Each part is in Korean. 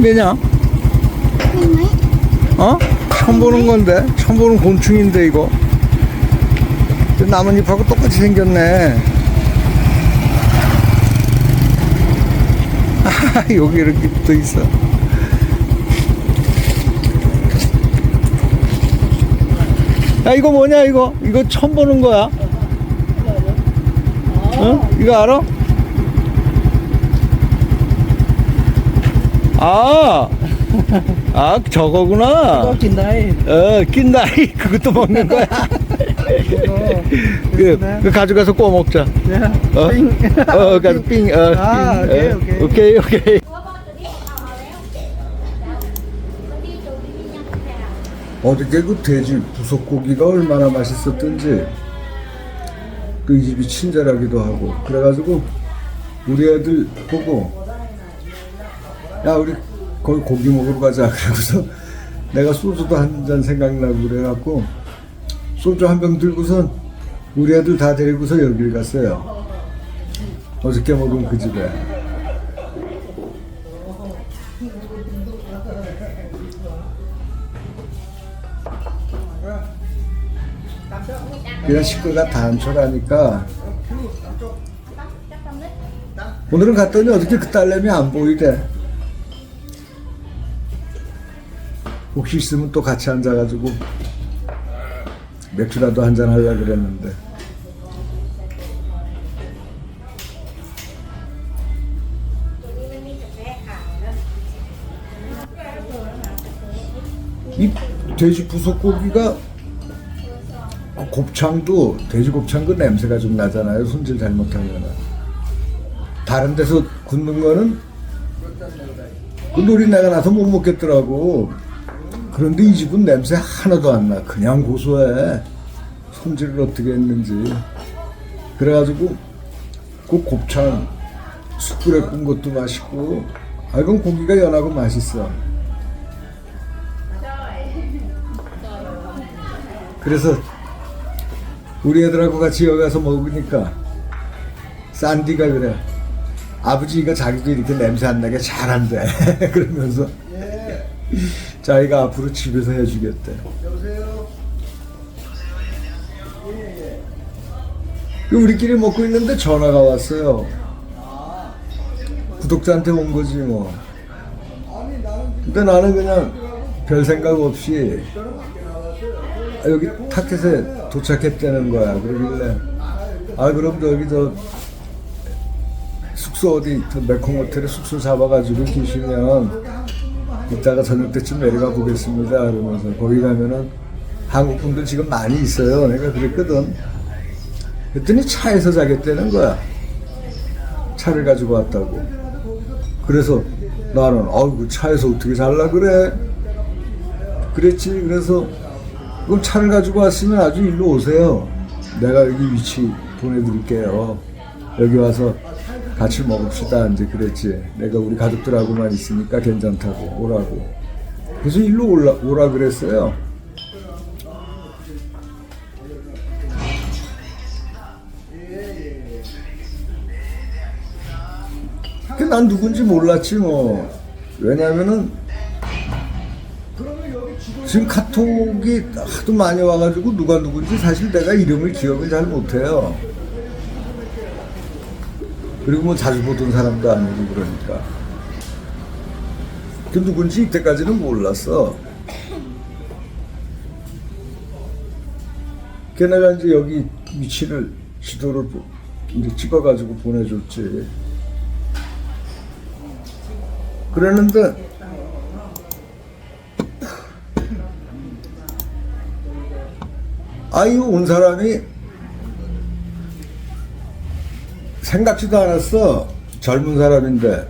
왜냐? 어? 처음 보는 건데 처음 보는 곤충인데 이거 저 나뭇잎하고 똑같이 생겼네 아, 여기 이렇게 또 있어 야 이거 뭐냐 이거 이거 처음 보는 거야 어? 이거 알아? 아, 아 저거구나. Đây 어, 낀다이 그것도 먹는 거야. 그, 그 가져가서 구워 먹자. yeah. 어, Pink. 어, 가서 삥, 어, 아, 삥, 오케이, 어, 오케이. 오케이, 오케이. 어저께 그 돼지 부속고기가 얼마나 맛있었던지 그 집이 친절하기도 하고 그래가지고 우리 애들 보고 야 우리 거기 고기 먹으러 가자. 그러고서 내가 소주도 한 잔 생각나고 그래갖고 소주 한 병 들고선 우리 애들 다 데리고서 여길 갔어요. 어저께 먹은 그 집에. 그냥 식구가 단촐하니까 오늘은 갔더니 어떻게 그 딸내미 안 보이대 혹시 있으면 또 같이 앉아가지고 맥주라도 한잔 하려고 그랬는데. 이 돼지 부속고기가 그 곱창도 돼지 곱창 그 냄새가 좀 나잖아요 손질 잘못하면. 다른 데서 굽는 거는 그 노린내가 나서 못 먹겠더라고 그런데 이 집은 냄새 하나도 안 나. 그냥 고소해. 손질을 어떻게 했는지. 그래가지고 그 곱창 숯불에 굽은 것도 맛있고. 아 이건 고기가 연하고 맛있어. 그래서 우리 애들하고 같이 여기 가서 먹으니까 산디가 그래. 아버지가 자기도 이렇게 냄새 안 나게 잘한대 그러면서 자기가 앞으로 집에서 해주겠대. 그 우리끼리 먹고 있는데 전화가 왔어요. 구독자한테 온 거지 뭐. 근데 나는 그냥 별 생각 없이 아, 여기 타켓에 도착했다는 거야. 그러길래 아 그럼 저기 저 숙소 어디 저 메콩 호텔에 숙소 잡아가지고 계시면 이따가 저녁 때쯤 내려가 보겠습니다. 그러면서 거기 가면은 한국 분들 지금 많이 있어요. 내가 그랬거든. 그랬더니 차에서 자겠다는 거야. 차를 가지고 왔다고. 그래서 나는 아우 그 차에서 어떻게 잘라 그래? 그랬지. 그래서 그럼 차를 가지고 왔으면 아주 일로 오세요. 내가 여기 위치 보내드릴게요. 여기 와서 같이 먹읍시다. 이제 그랬지. 내가 우리 가족들하고만 있으니까 괜찮다고 오라고. 그래서 일로 올라, 오라 그랬어요. 그난 누군지 몰랐지 뭐. 왜냐면은 지금 카톡이 하도 많이 와가지고 누가 누군지 사실 내가 이름을 기억을 잘 못해요. 그리고 뭐 자주 보던 사람도 아니고 그러니까. 그 누군지 이때까지는 몰랐어. 걔네가 이제 여기 위치를 지도를 보- 이제 찍어가지고 보내줬지. 그랬는데 아유 온 사람이 생각지도 않았어. 젊은 사람인데.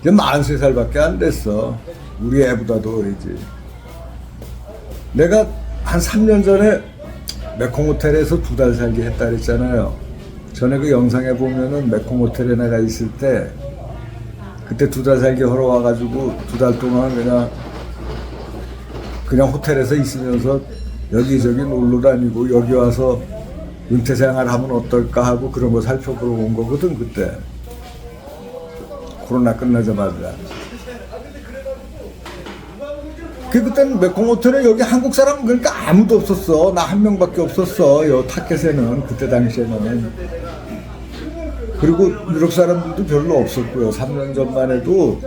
이제 43살밖에 안 됐어. 우리 애보다도 어리지. 내가 한 3년 전에 메콩 호텔에서 두 달 살기 했다 그랬잖아요. 전에 그 영상에 보면은 메콩 호텔에 내가 있을 때 그때 두 달 살기 하러 와가지고 두 달 동안 그냥 그냥 호텔에서 있으면서 여기저기 놀러 다니고 여기 와서 은퇴 생활 하면 어떨까 하고 그런 거 살펴보러 온 거거든 그때 코로나 끝나자마자 그 그때는 메콩호텔에 여기 한국 사람 그러니까 아무도 없었어. 나 한 명밖에 없었어. 요 타켓에는 그때 당시에는. 그리고 유럽 사람들도 별로 없었고요. 3년 전만 해도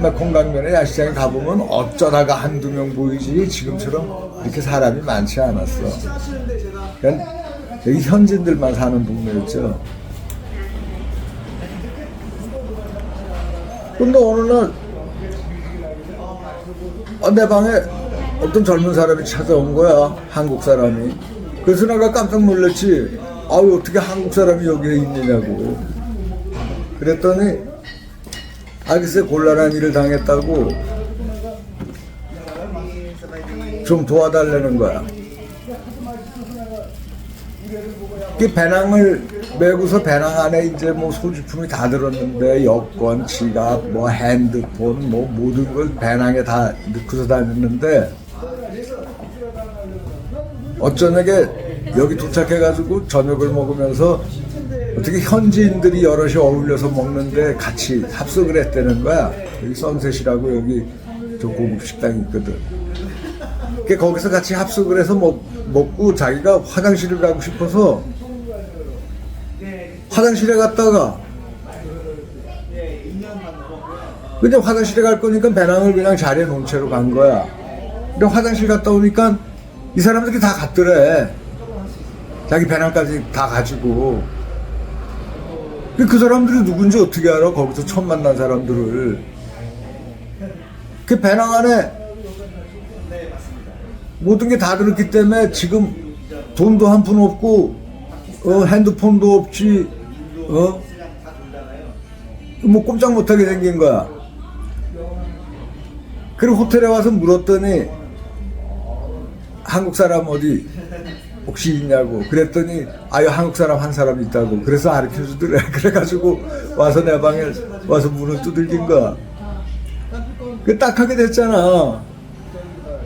메콩 강변에 야시장에 가보면 어쩌다가 한두 명 보이지 지금처럼 이렇게 사람이 많지 않았어. 그냥 여기 현지인들만 사는 동네였죠. 근데 어느 날 어, 내 방에 어떤 젊은 사람이 찾아온 거야 한국 사람이. 그래서 내가 깜짝 놀랐지. 아유 어떻게 한국 사람이 여기에 있느냐고. 그랬더니 아 글쎄 곤란한 일을 당했다고 좀 도와달라는 거야 그 배낭을 메고서 배낭 안에 이제 뭐 소지품이 다 들었는데 여권, 지갑, 뭐 핸드폰, 뭐 모든 걸 배낭에 다 넣고서 다녔는데 어쩌냐게 여기 도착해가지고 저녁을 먹으면서 어떻게 현지인들이 여럿이 어울려서 먹는데 같이 합석을 했다는 거야. 여기 선셋이라고 여기 저 고급 식당이 있거든. 그 거기서 같이 합석을 해서 먹, 먹고 자기가 화장실을 가고 싶어서 화장실에 갔다가 근데 화장실에 갈 거니까 배낭을 그냥 자리에 놓은 채로 간 거야. 근데 화장실 갔다 오니까 이 사람들이 다 갔더래. 자기 배낭까지 다 가지고. 그 사람들이 누군지 어떻게 알아? 거기서 처음 만난 사람들을. 그 배낭 안에 모든 게 다 들었기 때문에 지금 돈도 한 푼 없고 어, 핸드폰도 없지 어? 뭐 꼼짝 못하게 생긴 거야. 그리고 호텔에 와서 물었더니 한국 사람 어디 혹시 있냐고 그랬더니 아유 한국 사람 한 사람 있다고. 그래서 가르쳐 주더래. 그래가지고 와서 내 방에 와서 문을 두들긴 거야. 그 딱하게 됐잖아.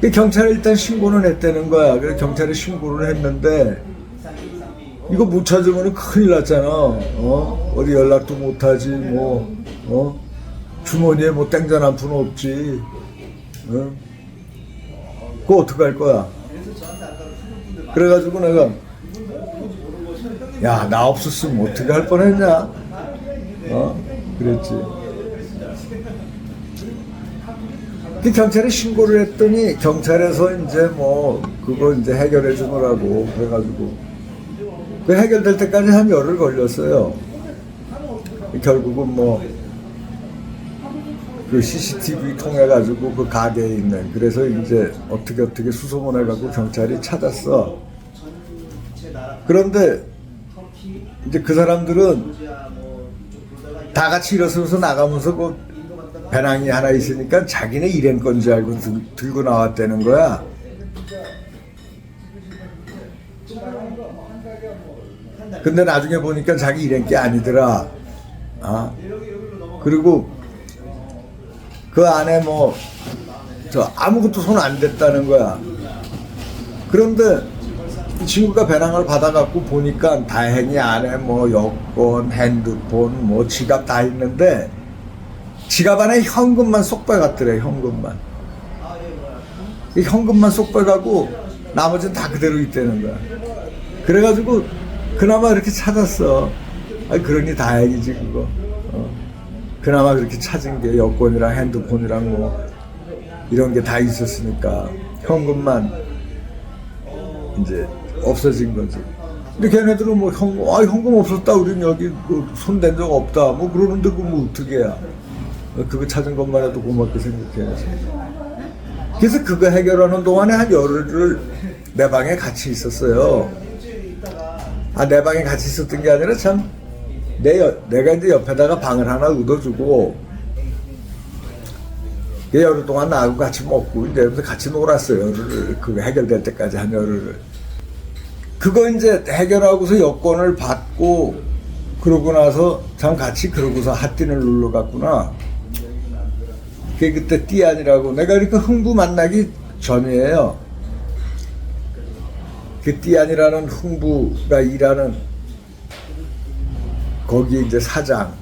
그 경찰에 일단 신고는 했다는 거야. 그래서 경찰에 신고를 했는데 이거 못 찾으면 큰일 났잖아. 어? 어디 연락도 못 하지. 뭐 어? 주머니에 뭐 땡전 한 푼 없지. 어? 그거 어떡할 거야? 그래가지고 내가 야 나 없었으면 어떻게 할 뻔 했냐? 어? 그랬지. 그 경찰에 신고를 했더니 경찰에서 이제 뭐 그거 이제 해결해 주느라고 그래가지고 그 해결될 때까지 한 열흘 걸렸어요. 결국은 뭐 그 CCTV 통해 가지고 그 가게에 있는 그래서 이제 어떻게 어떻게 수소문 해 갖고 경찰이 찾았어. 그런데 이제 그 사람들은 다 같이 일어서서 나가면서 그 배낭이 하나 있으니까 자기네 일행 건지 알고 들, 들고 나왔다는 거야. 근데 나중에 보니까 자기 일행 게 아니더라. 아 그리고 그 안에 뭐 저 아무것도 손 안 댔다는 거야. 그런데 이 친구가 배낭을 받아갖고 보니까 다행히 안에 뭐 여권, 핸드폰, 뭐 지갑 다 있는데 지갑 안에 현금만 쏙 빼갔더래 현금만 이 현금만 쏙 빼가고 나머지는 다 그대로 있다는 거야 그래가지고 그나마 이렇게 찾았어 아 그러니 다행이지 그거 어. 그나마 그렇게 찾은 게 여권이랑 핸드폰이랑 뭐 이런 게 다 있었으니까 현금만 이제 없어진 거지 근데 걔네들은 뭐 현금, 아 현금 없었다 우린 여기 뭐 손댄 적 없다 뭐 그러는데 그뭐 어떻게 해야 그거 찾은 것만 해도 고맙게 생각해야지. 그래서 그거 해결하는 동안에 한 열흘을 내 방에 같이 있었어요. 아, 내 방에 같이 있었던 게 아니라 참, 내, 여- 내가 이제 옆에다가 방을 하나 얻어주고, 그 열흘 동안 나하고 같이 먹고, 이제 같이 놀았어요. 열흘을. 그거 해결될 때까지 한 열흘을. 그거 이제 해결하고서 여권을 받고, 그러고 나서 참 같이 그러고서 핫띠를 눌러 갔구나. 그게 그때 띠안이라고 내가 이렇게 흥부 만나기 전이에요. 그 띠안이라는 흥부가 일하는 거기 이제 사장.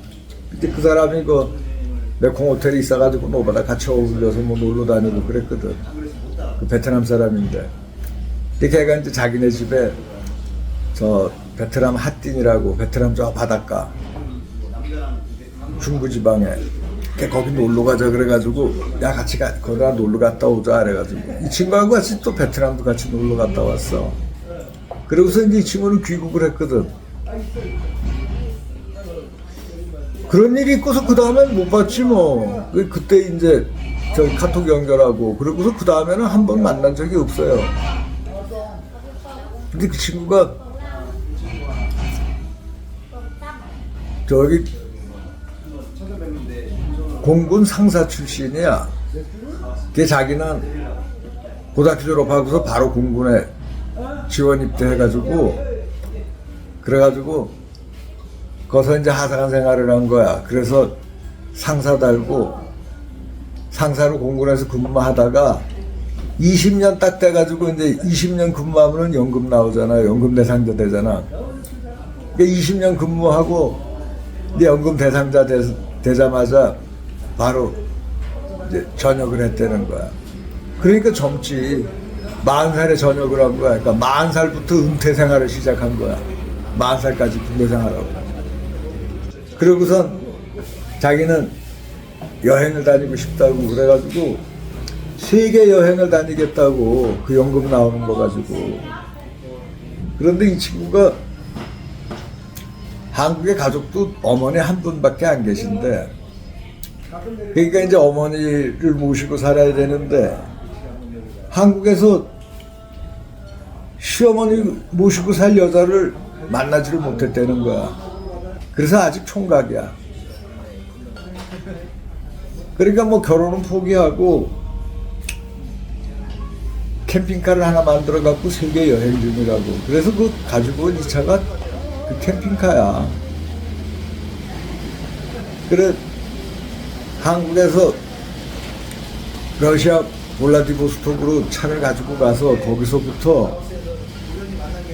근데 그 사람이 그 메콩 호텔에 있어가지고 노바다 같이 어울려서 뭐 놀러 다니고 그랬거든. 그 베트남 사람인데. 근데 걔가 이제 자기네 집에 저 베트남 핫딘이라고 베트남 저 바닷가 중부지방에 걔 거기 놀러 가자 그래가지고 야 같이 가 거기다 놀러 갔다 오자 그래가지고 이 친구하고 같이 또 베트남도 같이 놀러 갔다 왔어. 그러고서 이제 이 친구는 귀국을 했거든. 그런 일이 있고서 그 다음엔 못 봤지 뭐. 그- 그때 이제 저 카톡 연결하고 그러고서 그 다음에는 한 번 만난 적이 없어요. 근데 그 친구가 저기 공군 상사 출신이야. 걔 자기는 고등학교 졸업하고서 바로 공군에 지원 입대해가지고 그래가지고 거기서 이제 하사관 생활을 한 거야. 그래서 상사 달고 상사로 공군에서 근무하다가 20년 딱 돼가지고 이제 20년 근무하면 연금 나오잖아. 연금 대상자 되잖아. 그러니까 20년 근무하고 이제 연금 대상자 되, 되자마자 바로 이제 전역을 했다는 거야. 그러니까 젊지. 40살에 전역을 한 거야. 그러니까 40살부터 은퇴 생활을 시작한 거야. 40살까지 군대 생활하고. 그러고선 자기는 여행을 다니고 싶다고 그래가지고 세계 여행을 다니겠다고 그 연금 나오는 거 가지고. 그런데 이 친구가 한국의 가족도 어머니 한 분밖에 안 계신데 그러니까 이제 어머니를 모시고 살아야 되는데 한국에서 시어머니 모시고 살 여자를 만나지를 못했다는 거야. 그래서 아직 총각이야. 그러니까 뭐 결혼은 포기하고 캠핑카를 하나 만들어 갖고 세계 여행 중이라고. 그래서 그 가지고 온 이 차가 그 캠핑카야. 그래 한국에서 러시아 볼라디보스톡으로 차를 가지고 가서 거기서부터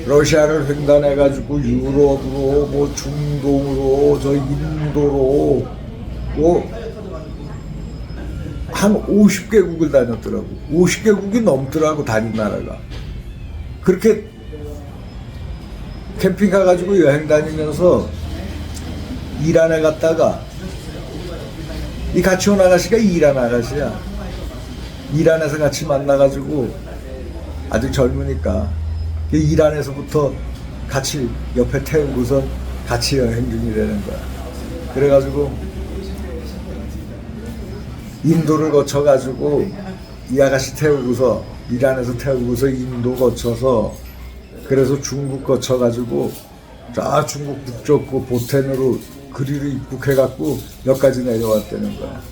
러시아를 횡단해가지고 유럽으로 뭐 중동으로 저 인도로 뭐한 50개국을 다녔더라고. 50개국이 넘더라고 다닌 나라가. 그렇게 캠핑 가가지고 여행 다니면서 이란에 갔다가 이 같이 온 아가씨가 이란 아가씨야. 이란에서 같이 만나가지고 아직 젊으니까 그 이란에서부터 같이 옆에 태우고서 같이 여행 중이라는 거야. 그래가지고 인도를 거쳐가지고 이 아가씨 태우고서 이란에서 태우고서 인도 거쳐서 그래서 중국 거쳐가지고 저 중국 북쪽 그 보텐으로 그리로 입국해갖고 여기까지 내려왔다는 거야.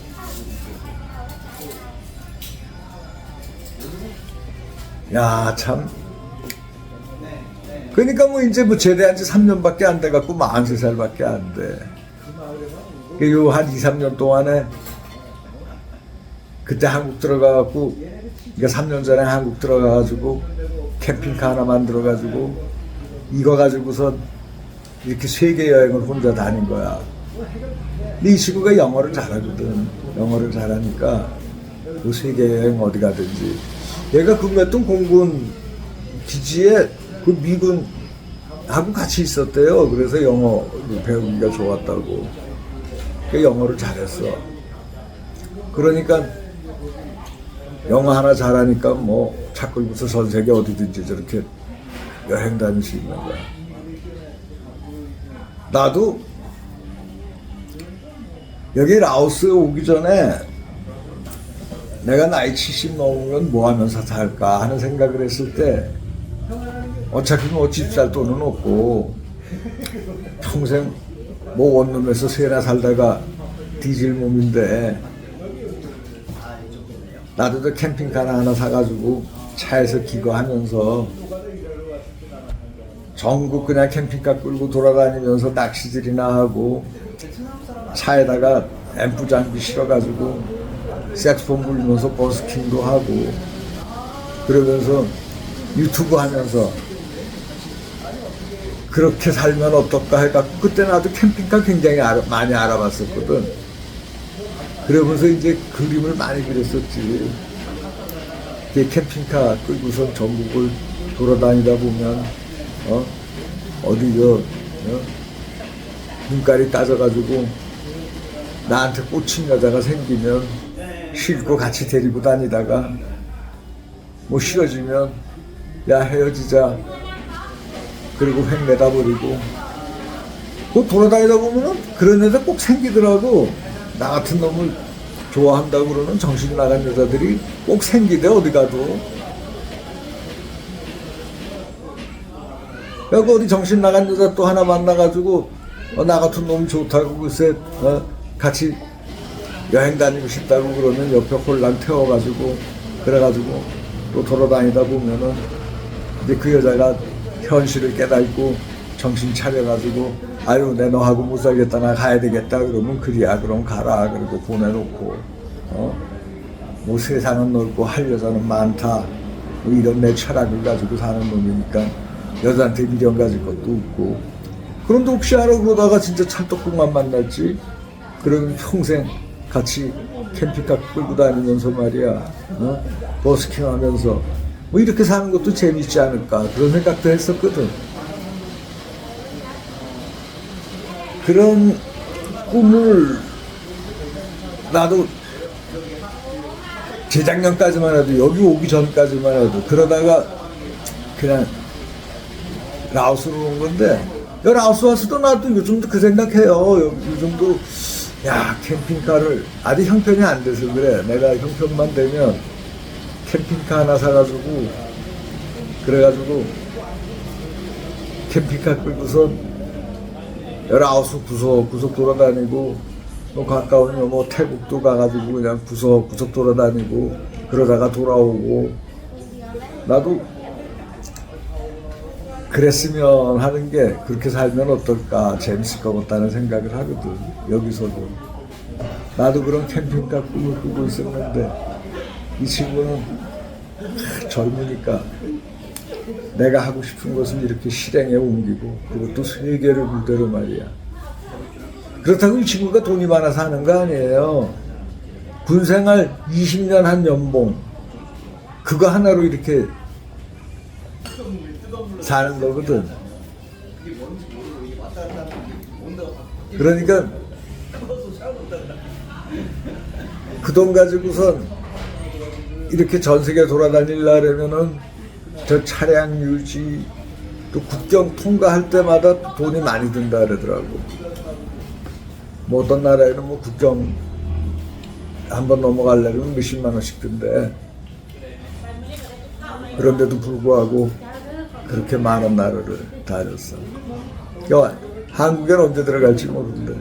야, 참. 그러니까 뭐 이제 뭐 제대한 지 3년밖에 안 돼갖고 43살밖에 안 돼. 요한 2, 3년 동안에 그때 한국 들어가갖고 그러니까 3년 전에 한국 들어가가지고 캠핑카 하나 만들어가지고 이거 가지고서 이렇게 세계 여행을 혼자 다닌 거야. 근데 이 친구가 영어를 잘하거든. 영어를 잘하니까 그 세계 여행 어디 가든지. 얘가 근무했던 공군 기지에 그 미군 하고 같이 있었대요. 그래서 영어 배우기가 좋았다고. 그 영어를 잘했어. 그러니까 영어 하나 잘하니까 뭐 차끌부터 전 세계 어디든지 저렇게 여행 다닐 수 있는 거야. 나도 여기 라오스에 오기 전에 내가 나이 70 넘으면 뭐 하면서 살까 하는 생각을 했을 때 어차피 뭐 집살 돈은 없고 평생 뭐 원룸에서 세나 살다가 뒤질 몸인데 나도 저 캠핑카 하나 사가지고 차에서 기거하면서 전국 그냥 캠핑카 끌고 돌아다니면서 낚시질이나 하고 차에다가 앰프 장비 실어가지고 색스폰 불면서 버스킹도 하고 그러면서 유튜브 하면서 그렇게 살면 어떨까 해갖고 그때 나도 캠핑카 굉장히 알아- 많이 알아봤었거든. 그러면서 이제 그림을 많이 그렸었지. 이제 캠핑카 끌고선 전국을 돌아다니다 보면, 어, 어디 저, 어? 눈깔이 따져가지고 나한테 꽂힌 여자가 생기면 싣고 같이 데리고 다니다가 뭐 싫어지면 야 헤어지자 그리고 획 내다버리고. 그 돌아다니다 보면은 그런 여자 꼭 생기더라고 나 같은 놈을 좋아한다고 그러는 정신 나간 여자들이 꼭 생기대 어디 가도. 여기 어디 정신 나간 여자 또 하나 만나가지고 어, 나 같은 놈 좋다고 글쎄 어, 같이 여행 다니고 싶다고 그러면 옆에 홀랑 태워가지고 그래가지고 또 돌아다니다 보면은 이제 그 여자가 현실을 깨닫고 정신 차려가지고 아유 내 너하고 못 살겠다 나 가야 되겠다 그러면 그리야 그럼 가라 그리고 보내놓고 어 뭐 세상은 넓고 할 여자는 많다. 뭐 이런 내 철학을 가지고 사는 놈이니까 여자한테 미련 가질 것도 없고. 그런데 혹시 알아? 그러다가 진짜 찰떡궁만 만났지? 그러면 평생 같이 캠핑카 끌고 다니면서 말이야 어? 버스킹 하면서 뭐 이렇게 사는 것도 재밌지 않을까 그런 생각도 했었거든. 그런 꿈을 나도 재작년까지만 해도 여기 오기 전까지만 해도 그러다가 그냥 라오스로 온 건데 여 라오스 와서도 나도 요즘도 그 생각해요. 요- 요즘도 야 캠핑카를 아직 형편이 안 돼서 그래. 내가 형편만 되면 캠핑카 하나 사가지고 그래가지고 캠핑카 끌고서 열아홉 구석 구석 돌아다니고 뭐 가까우면 뭐 태국도 가가지고 그냥 구석 구석 돌아다니고 그러다가 돌아오고. 나도 그랬으면 하는 게 그렇게 살면 어떨까 재밌을 것 같다는 생각을 하거든 여기서도. 나도 그런 캠핑카 꿈을 꾸고 있었는데 이 친구는 하, 젊으니까 내가 하고 싶은 것을 이렇게 실행에 옮기고 그것도 세계를 무대로 말이야. 그렇다고 이 친구가 돈이 많아서 하는 거 아니에요. 군생활 20년 한 연봉. 그거 하나로 이렇게 사는 거거든. 그러니까 그 돈 가지고선 이렇게 전 세계 돌아다니려면은 저 차량 유지 또 국경 통과할 때마다 돈이 많이 든다 그러더라고. 뭐 어떤 나라에는 뭐 국경 한 번 넘어가려면 몇십만 원씩 든대. 그런데도 불구하고 그렇게 많은 나라를 다녔어. 야, 한국엔 언제 들어갈지 모르는데.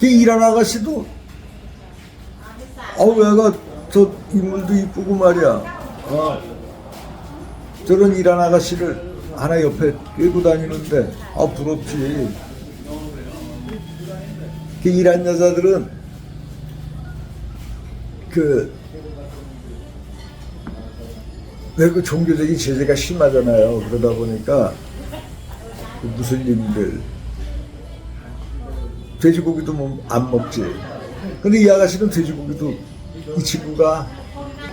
그 일한 아가씨도, 어우, 얘가 저 인물도 이쁘고 말이야. 어, 저런 일한 아가씨를 하나 옆에 끌고 다니는데, 아, 부럽지. 그 일한 여자들은 그그 종교적인 제재가 심하잖아요. 그러다 보니까 그 무슬림들 돼지고기도 뭐안 먹지. 근데 이 아가씨는 돼지고기도 이 친구가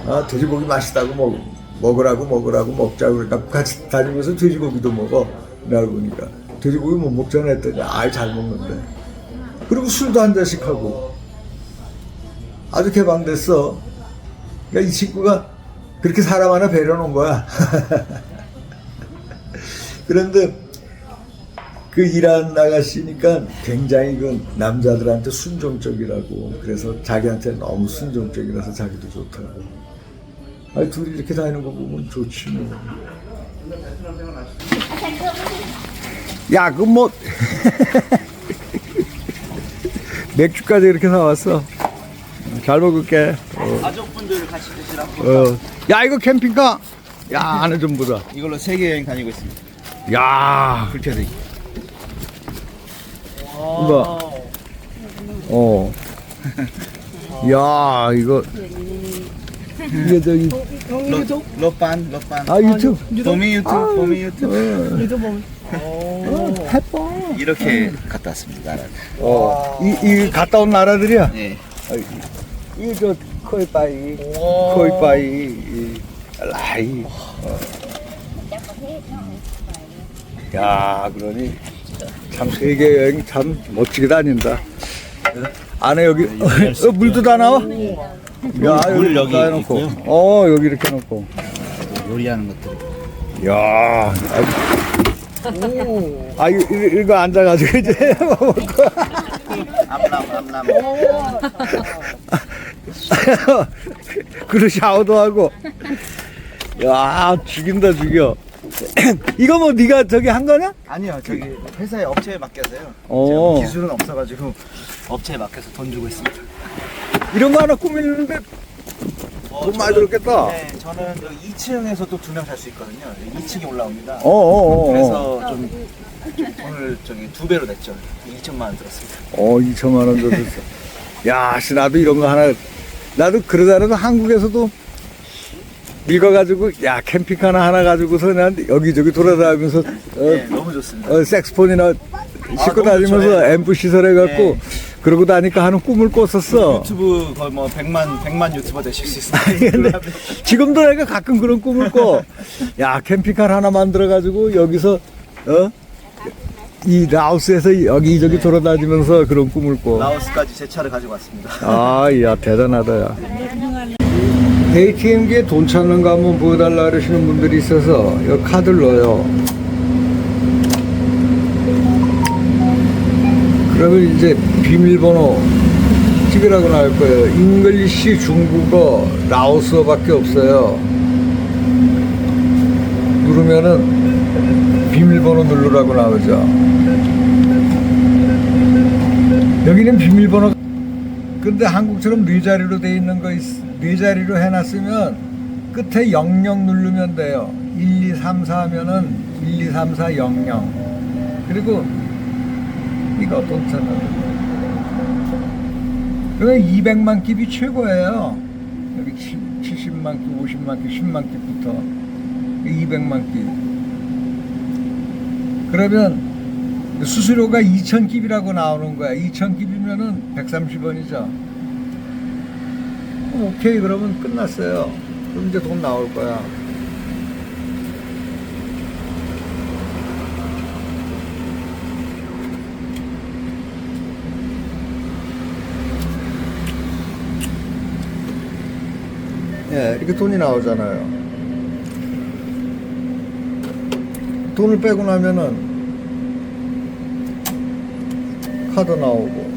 아, 돼지고기 맛있다고 먹, 먹으라고 먹으라고 먹자고 그러니까 같이 다니면서 돼지고기도 먹어. 내가 보니까 돼지고기 못 먹잖아 했더니 아이 잘 먹는데. 그리고 술도 한 잔씩 하고 아주 개방됐어. 그러니까 이 친구가 그렇게 사람 하나 배려놓은 거야. 그런데 그 일한 아가씨니까 굉장히 그 남자들한테 순종적이라고 그래서 자기한테 너무 순종적이라서 자기도 좋다고. 아니 둘이 이렇게 다니는 거 보면 좋지 뭐. 야, 그 뭐 맥주까지 이렇게 나왔어. 잘 먹을게. 가족분들 같이 드시라고 어. 야 이거 캠핑카 야 안에 좀 보자 이걸로 세계 여행 다니고 있습니다. 야 그렇게 돼. 이거 어. 야 이거 이게 저기 러, 러반 러반. 아 유튜브 보미 유튜브 보미 유튜브. 어. 유튜브 어, 해봐. 이렇게 갔다 왔습니다. 어, 이, 이 갔다 온 나라들이야. 네. 이저 코이바이, 코이바이, 이 라이. 어. 야, 그러니 참 세계 여행 참 멋지게 다닌다. 안에 여기 어, 물도 다 나와? 야, 물 여기 다 해놓고. 있고요. 어, 여기 이렇게 놓고. 요리하는 것들. 야, 아, 이거, 이거 앉아가지고 이제 먹고. 암남 암남. 그리고 샤워도 하고. 야, 죽인다 죽여. 이거 뭐 네가 저기 한 거냐? 아니요 저기 회사에 업체에 맡겨서요. 어. 제가 기술은 없어가지고 업체에 맡겨서 돈 주고 있습니다. 이런 거 하나 꾸미는데 어, 돈 많이 들었겠다. 네, 저는 여기 2층에서도 두명 살 수 있거든요. 2층에 올라옵니다. 어, 어, 어. 그래서 좀 돈을 저기 두 배로 냈죠. 2천만 원 들었습니다. 어, 2천만 원 들었어. 야, 씨, 나도 이런 거 하나, 나도 그러다라도 한국에서도 읽어가지고, 야, 캠핑카 나 하나 가지고서 난 여기저기 돌아다니면서, 어, 네, 너무 좋습니다. 어, 색스폰이나 싣고 너무 다니면서. 예. 앰프 시설 해 갖고, 네. 그러고 다니까 하는 꿈을 꿨었어. 유튜브 거의 뭐 100만 100만 유튜버 되실 수 있습니다. 지금도 내가 가끔 그런 꿈을 꿔. 야, 캠핑카 하나 만들어 가지고, 여기서, 어? 이 라오스에서 여기저기 돌아다니면서 그런 꿈을 꿔. 라오스까지 제 차를 가지고 왔습니다. 아, 야, 대단하다, 야. ATM기에 돈 찾는 거 한번 보여달라 그러시는 분들이 있어서, 여기 카드를 넣어요. 그러면 이제 비밀번호 찍으라고 나올 거예요. 잉글리시, 중국어, 라오스어밖에 없어요. 누르면은 비밀번호 누르라고 나오죠. 여기는 비밀번호 근데 한국처럼 네 자리로 돼 있는 거, 있, 네 자리로 해놨으면 끝에 00 누르면 돼요. 1, 2, 3, 4 하면은 1, 2, 3, 4, 0, 0. 그리고 이거 돈 찾는 그러면 200만 깁이 최고예요. 여기 70만 깁, 50만 깁, 10만 깁부터 200만 깁. 그러면 수수료가 2,000깁이라고 나오는 거야. 2,000깁이 면은 130원이죠. 오케이, 그러면 끝났어요. 그럼 이제 돈 나올 거야. 예, 이렇게 돈이 나오잖아요. 돈을 빼고 나면은 카드 나오고